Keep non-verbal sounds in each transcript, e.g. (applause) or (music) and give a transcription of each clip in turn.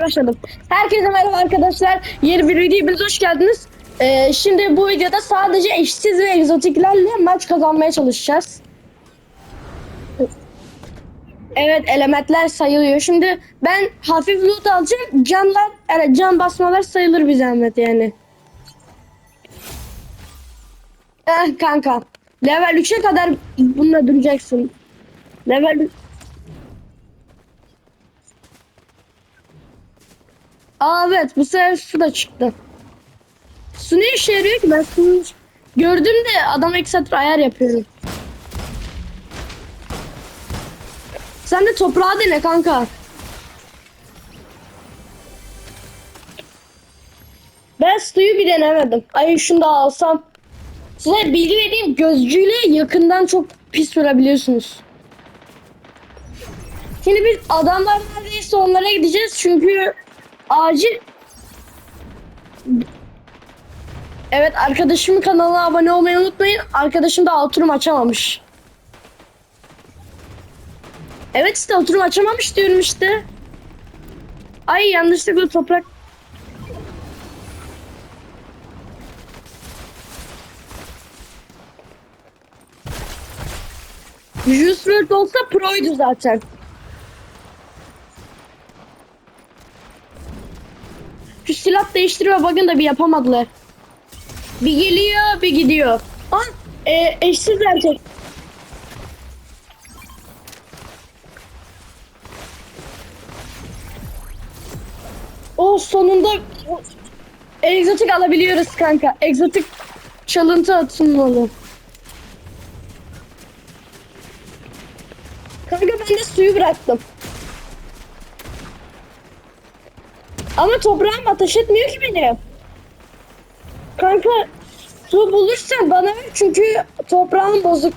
Başladım. Herkese merhaba arkadaşlar. Yeni bir videoya hoş geldiniz. Ee, şimdi bu videoda sadece eşsiz ve egzotiklerle maç kazanmaya çalışacağız. Evet elementler sayılıyor. Şimdi ben hafif loot alacağım. Canlar, evet, can basmalar sayılır bir zahmet yani. Eh kanka. Level 3'e kadar bununla duracaksın. Level Aa evet bu sefer su da çıktı. Su ne işe yarıyor ki ben suyu gördüm de adam ekstra ayar yapıyorum. Sen de toprağa dene kanka. Ben suyu bir denemedim. Ay şunu da alsam. Size bilgi vereyim gözcüyle yakından çok pis vurabiliyorsunuz. Şimdi biz adamlar neredeyse onlara gideceğiz çünkü acil Evet arkadaşımın kanalına abone olmayı unutmayın. Arkadaşım da oturum açamamış. Evet işte oturum açamamış diyorum işte. Ay yanlışlıkla toprak. Juice WRLD olsa proydu zaten. Şu silah değiştirme bug'ını da bir yapamadılar. Bir geliyor bir gidiyor. Aa, e, eşsiz erkek. O sonunda egzotik alabiliyoruz kanka. Egzotik çalıntı atılmalı. Kanka ben de suyu bıraktım. Ama toprağım ateş etmiyor ki beni. Kanka su bulursan bana ver çünkü toprağım bozuk.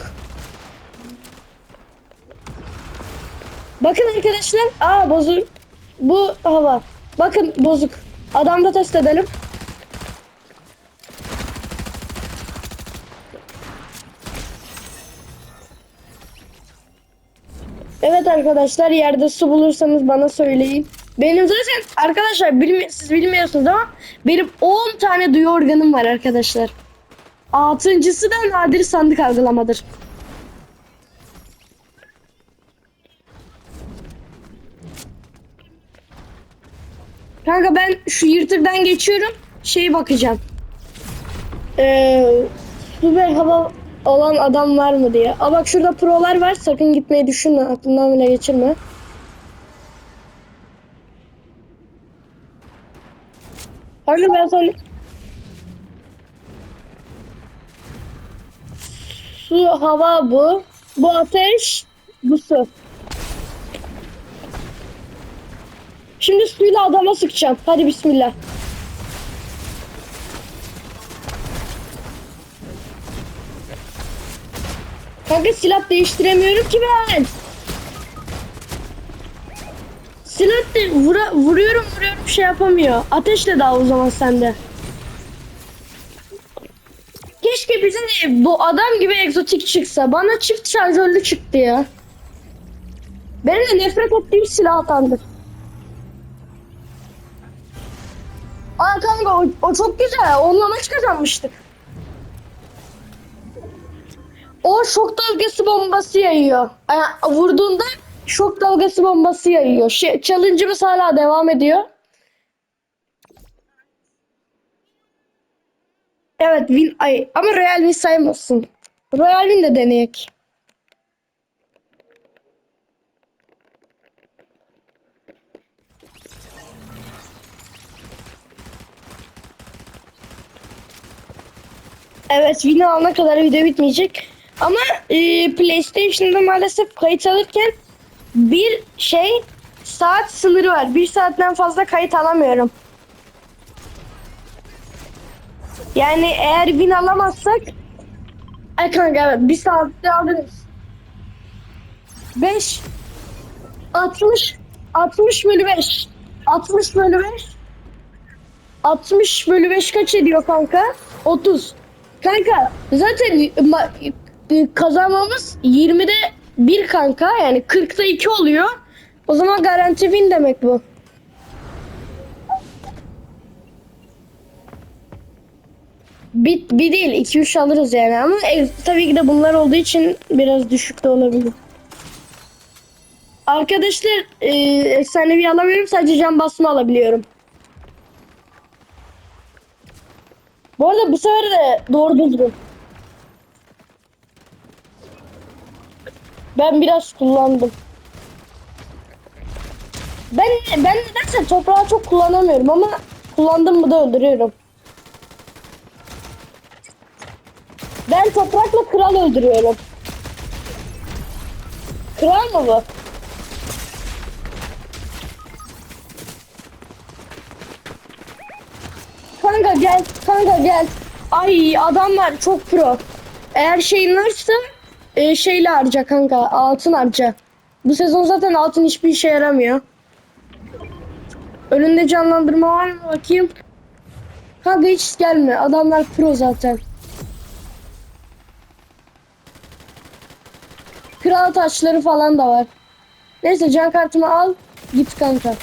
Bakın arkadaşlar. Aa bozuk. Bu hava. Bakın bozuk. Adamda test edelim. Evet arkadaşlar yerde su bulursanız bana söyleyin. Benim zaten arkadaşlar bilmi siz bilmiyorsunuz ama benim 10 tane duyu organım var arkadaşlar. Altıncısı da nadir sandık algılamadır. Kanka ben şu yırtıktan geçiyorum. Şey bakacağım. Ee, ve hava olan adam var mı diye. Aa bak şurada prolar var. Sakın gitmeyi düşünme. Aklından bile geçirme. Kanka ben sana... Su, hava bu. Bu ateş, bu su. Şimdi suyla adama sıkacağım. Hadi bismillah. Kanka silah değiştiremiyorum ki ben. Silah de vura, vuruyorum vuruyorum şey yapamıyor. Ateşle daha o zaman sende. Keşke bize de bu adam gibi egzotik çıksa. Bana çift şarjörlü çıktı ya. Benim de nefret ettiğim silah atandı. Aa kanka o, o çok güzel. Onunla maç kazanmıştık. O şok dalgası bombası yayıyor. Yani vurduğunda şok dalgası bombası yayıyor. Şey, challenge'ımız hala devam ediyor. Evet win ay ama Royal win saymasın. Royal win de deneyek. Evet win alana kadar video bitmeyecek. Ama e, PlayStation'da maalesef kayıt alırken bir şey saat sınırı var. Bir saatten fazla kayıt alamıyorum. Yani eğer win alamazsak Ay kanka bir saatte alırız. 5 60 60 bölü 5 60 bölü 5 60 bölü 5 kaç ediyor kanka? 30. Kanka zaten ma- kazanmamız 20'de 1 kanka yani 40'ta 2 oluyor. O zaman garanti win demek bu. Bir, bir değil 2-3 alırız yani ama e, tabii ki de bunlar olduğu için biraz düşük de olabilir. Arkadaşlar e, efsanevi alamıyorum sadece cam basma alabiliyorum. Bu arada bu sefer de doğru düzgün. Ben biraz kullandım. Ben ben nedense toprağı çok kullanamıyorum ama kullandım mı da öldürüyorum. Ben toprakla kral öldürüyorum. Kral mı bu? Kanka gel, kanka gel. Ay adamlar çok pro. Eğer şeyin varsa e, şeyle harca kanka, altın harca. Bu sezon zaten altın hiçbir işe yaramıyor. Önünde canlandırma var mı bakayım? Kanka hiç gelme. Adamlar pro zaten. Kral taşları falan da var. Neyse can kartımı al. Git kanka.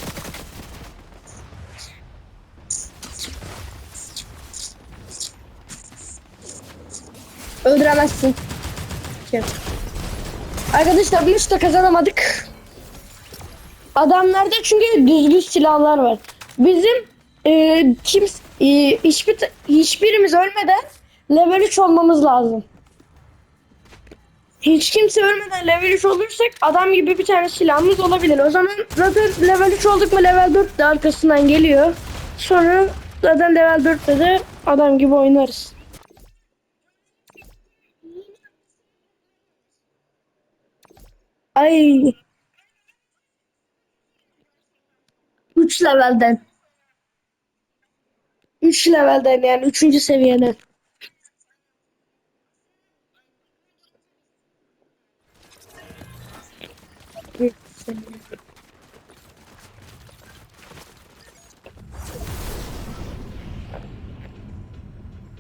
Öldüremezsin. Kim? Arkadaşlar bu maçta kazanamadık. Adamlarda çünkü düzgün silahlar var. Bizim e, kim e, hiçbir hiçbirimiz ölmeden level 3 olmamız lazım. Hiç kimse ölmeden level 3 olursak adam gibi bir tane silahımız olabilir. O zaman zaten level 3 olduk mu level 4 de arkasından geliyor. Sonra zaten level 4'te de adam gibi oynarız. Ay. 3 levelden. 3 levelden yani 3. seviyeden.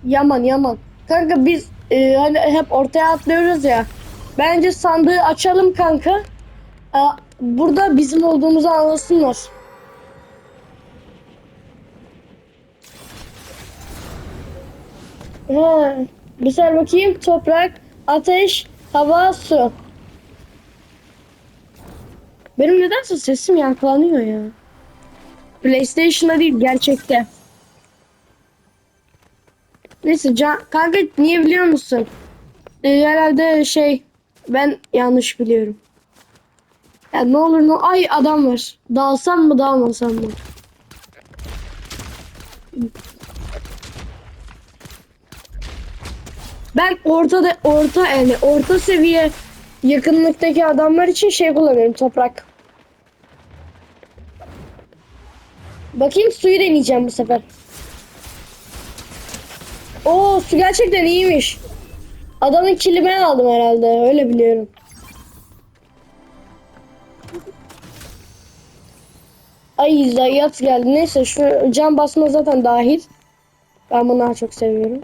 Yaman yaman. Kanka biz e, hani hep ortaya atlıyoruz ya. Bence sandığı açalım kanka. E, burada bizim olduğumuzu anlasınlar. Ha, sefer bakayım. Toprak, ateş, hava, su. Benim nedense sesim yankılanıyor ya. PlayStation'da değil gerçekte. Neyse can, kanka niye biliyor musun? Ee, herhalde şey ben yanlış biliyorum. Ya ne olur ne ay adam var. Dalsam mı dalmasam mı? Ben ortada orta yani orta seviye yakınlıktaki adamlar için şey kullanıyorum toprak. Bakayım suyu deneyeceğim bu sefer. Oo su gerçekten iyiymiş. Adamın kili ben aldım herhalde öyle biliyorum. Ay zayiat geldi. Neyse şu can basma zaten dahil. Ben bunu daha çok seviyorum.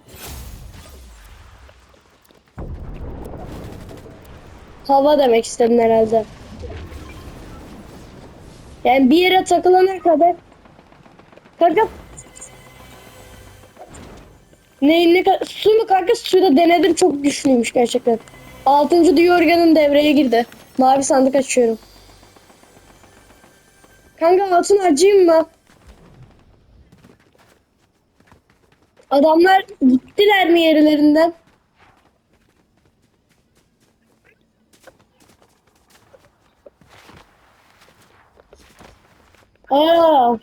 Hava demek istedin herhalde. Yani bir yere takılana kadar Kanka ne, ne su mu kanka suda denedim çok güçlüymüş gerçekten. Altıncı Diorgan'ın devreye girdi. Mavi sandık açıyorum. Kanka altın harcayayım mı? Adamlar gittiler mi yerlerinden? Aa.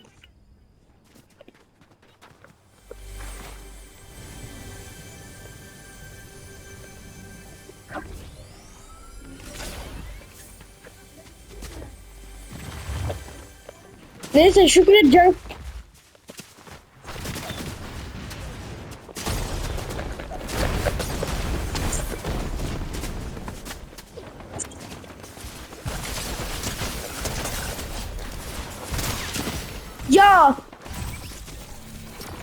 Neyse can Ya.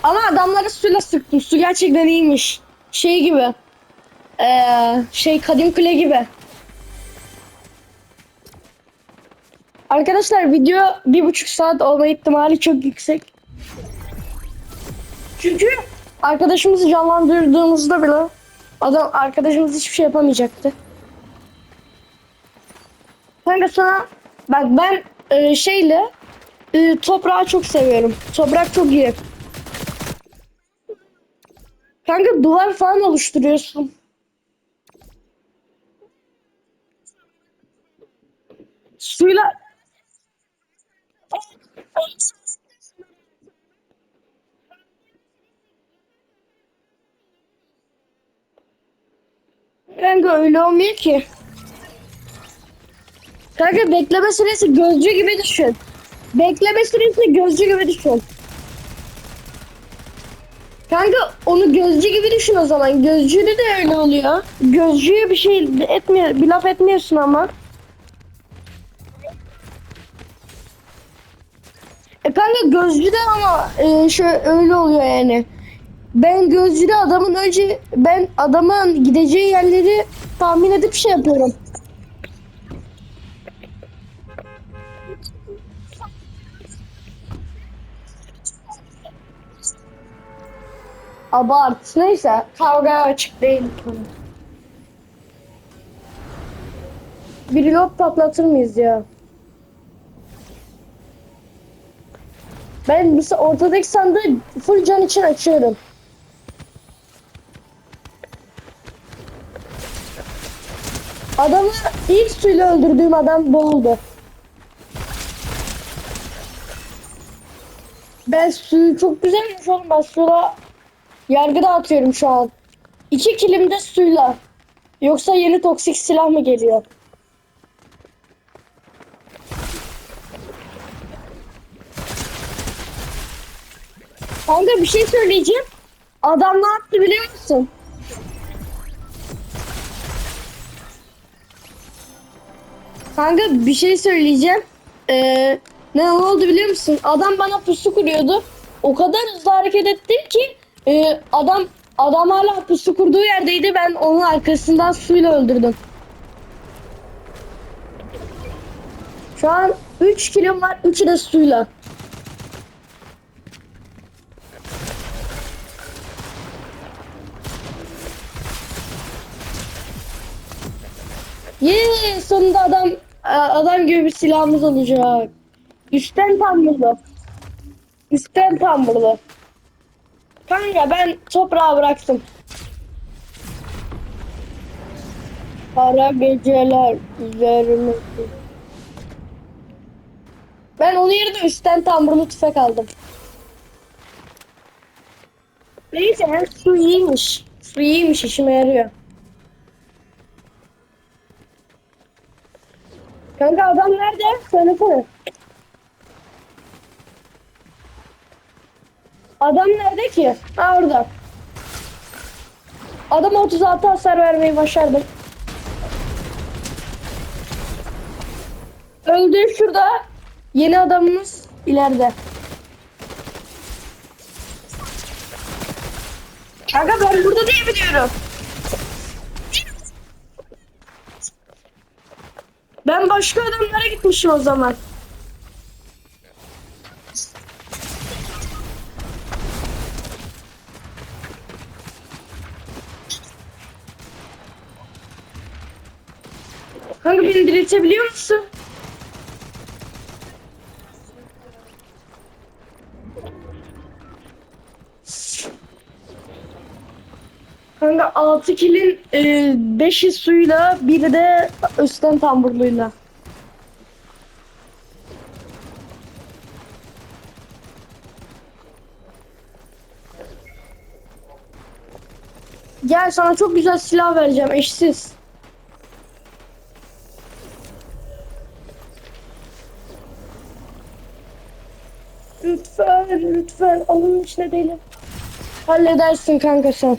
Ama adamları suyla sıktım. Su gerçekten iyiymiş. Şey gibi. Ee, şey kadim kule gibi. Arkadaşlar video bir buçuk saat olma ihtimali çok yüksek. Çünkü arkadaşımızı canlandırdığımızda bile adam arkadaşımız hiçbir şey yapamayacaktı. Kanka sana bak ben e, şeyle e, toprağı çok seviyorum. Toprak çok iyi. Kanka duvar falan oluşturuyorsun. Suyla Kanka öyle olmuyor ki. Kanka bekleme süresi gözcü gibi düşün. Bekleme süresi gözcü gibi düşün. Kanka onu gözcü gibi düşün o zaman. Gözcüde de öyle oluyor. Gözcüye bir şey etmiyor, bir laf etmiyorsun ama. E kanka gözcüde ama e, şöyle öyle oluyor yani. Ben gözcüde adamın önce ben adamın gideceği yerleri tahmin edip şey yapıyorum. Abart. Neyse kavga açık değil. Bir reload patlatır mıyız ya? Ben mesela ortadaki sandığı full can için açıyorum. Adamı ilk suyla öldürdüğüm adam bu oldu. Ben suyu çok güzelmiş oğlum. Ben suyla yargı dağıtıyorum şu an. İki kilim de suyla. Yoksa yeni toksik silah mı geliyor? Kanka bir şey söyleyeceğim. Adam ne yaptı biliyor musun? Kanka bir şey söyleyeceğim. Ee, ne oldu biliyor musun? Adam bana pusu kuruyordu. O kadar hızlı hareket ettim ki e, adam adam hala pusu kurduğu yerdeydi. Ben onun arkasından suyla öldürdüm. Şu an 3 kilom var. 3'ü de suyla. Yee sonunda adam adam gibi bir silahımız olacak. Üstten tamburlu. Üstten tamburlu. Kanka ben toprağı bıraktım. Kara geceler üzerime. Ben onun yerine üstten tamburlu tüfek aldım. Neyse su iyiymiş. Su iyiymiş işime yarıyor. Kanka adam nerede? Söylesene. Adam nerede ki? Ha orada. Adam 36 hasar vermeyi başardım. Öldü şurada. Yeni adamımız ileride. Kanka ben burada diye biliyorum. Ben başka adamlara gitmişim o zaman. Kanka beni diriltebiliyor Kanka 6 kilin 5'i suyla biri de üstten tamburluyla. Gel sana çok güzel silah vereceğim eşsiz. Lütfen lütfen alın içine değilim. Halledersin kanka sen.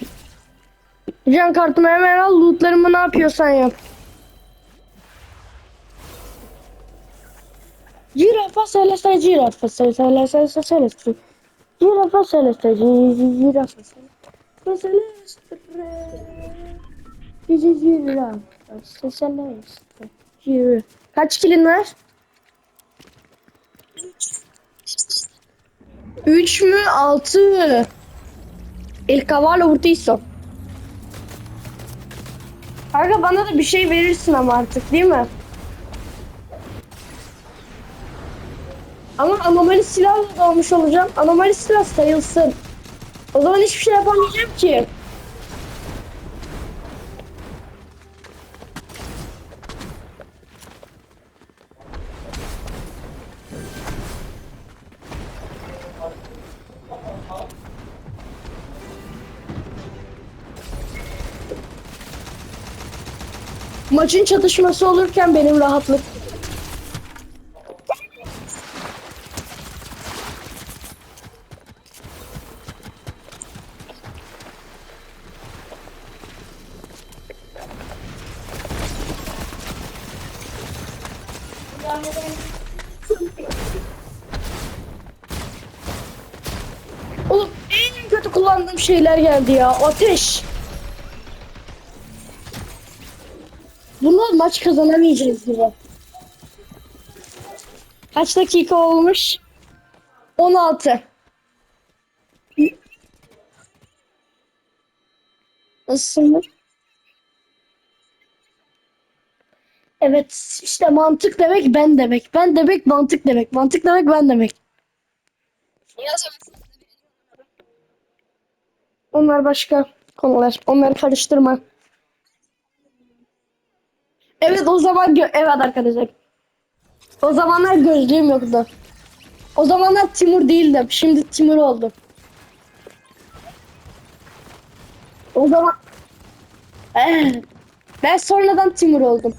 Can kartımı hemen al lootlarımı ne yapıyorsan yap. Girafa seleste girafa seleste seleste seleste Girafa seleste girafa seleste seleste Girafa seleste Girafa Kaç kilin var? 3 mü 6 mı? El cavallo urtizo. Kanka bana da bir şey verirsin ama artık değil mi? Ama anomali silahla doğmuş olacağım. Anomali silah sayılsın. O zaman hiçbir şey yapamayacağım ki. Maçın çatışması olurken benim rahatlık. Oğlum en kötü kullandığım şeyler geldi ya. Ateş. Maç kazanamayacağız gibi. Kaç dakika olmuş? 16. Nasılsınız? Evet işte mantık demek ben demek. Ben demek mantık demek. Mantık demek ben demek. Onlar başka konular. Onları karıştırma. Evet o zaman evet arkadaşlar. O zamanlar gözlüğüm yoktu. O zamanlar Timur değildim. Şimdi Timur oldum. O zaman (clears throat) ben sonradan Timur oldum.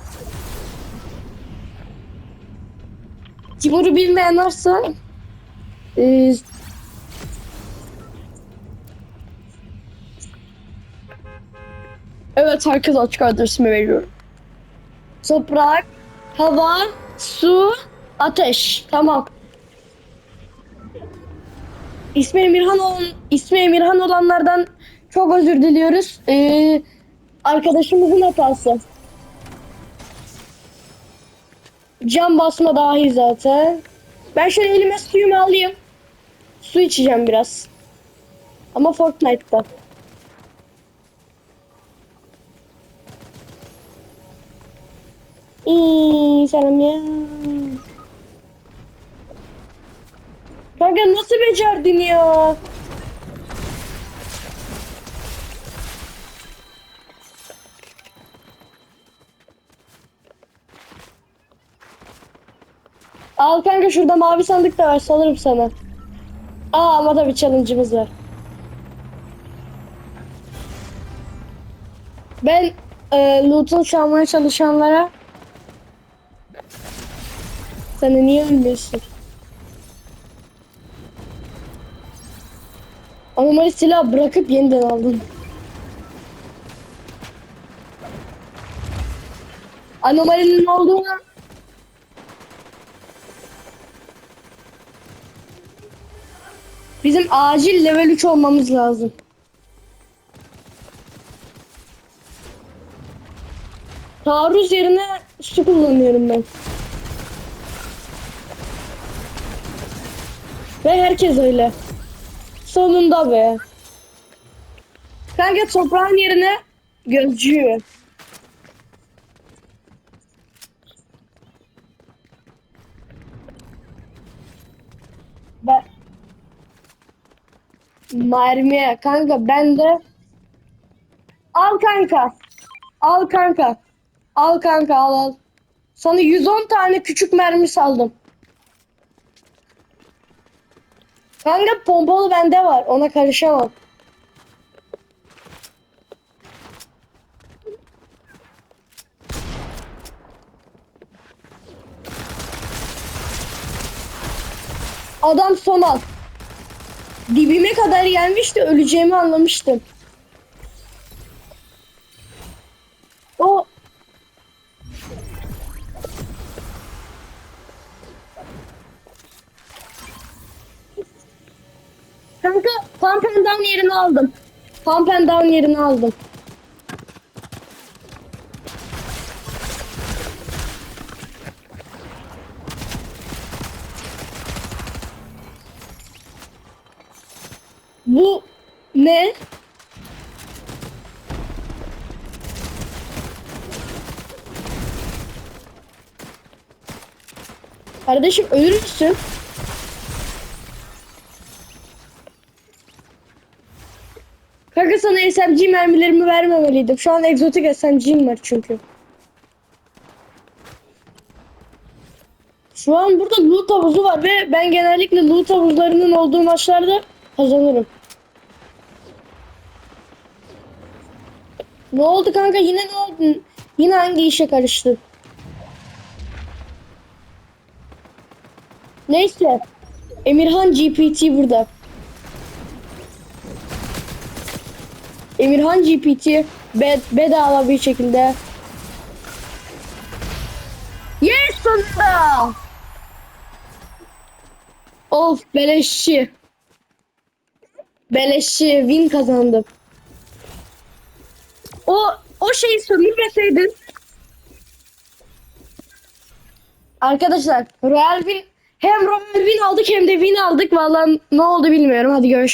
Timur'u bilmeyen varsa e, Evet herkes açık adresimi veriyorum. Toprak, hava, su, ateş. Tamam. İsmi Emirhan olan, ismi Emirhan olanlardan çok özür diliyoruz. Ee, arkadaşımızın hatası. Cam basma dahi zaten. Ben şöyle elime suyumu alayım. Su içeceğim biraz. Ama Fortnite'da. İyi selam ya. Kanka nasıl becerdin ya? Al kanka şurada mavi sandık da var sanırım sana. Aa ama da bir challenge'ımız var. Ben e, loot'unu çalmaya çalışanlara sen de niye ölmüyorsun? Anomali silah bırakıp yeniden aldın. Anomalinin olduğunu Bizim acil level 3 olmamız lazım. Taarruz yerine su kullanıyorum ben. Ve herkes öyle. Sonunda be. Kanka toprağın yerine gözcü. Ben... Mermi. Kanka ben de... Al kanka. Al kanka. Al kanka al al. Sana 110 tane küçük mermi saldım. Kanka pompalı bende var. Ona karışamam. Adam son al. Dibime kadar gelmişti. Öleceğimi anlamıştım. Down yerini aldım. Pump and down yerini aldım. Bu Ne? Kardeşim ölür Kanka sana SMG mermilerimi vermemeliydim. Şu an egzotik SMG'm var çünkü. Şu an burada loot havuzu var ve ben genellikle loot havuzlarının olduğu maçlarda kazanırım. Ne oldu kanka yine ne oldu? Yine hangi işe karıştın? Neyse. Emirhan GPT burada. Emirhan GPT bed bedava bir şekilde. Yes sonunda. Of beleşçi. Beleşçi win kazandım. O o şeyi sömürmeseydin. Arkadaşlar Royal Win hem Royal Win aldık hem de win aldık. Vallahi ne oldu bilmiyorum. Hadi görüşürüz.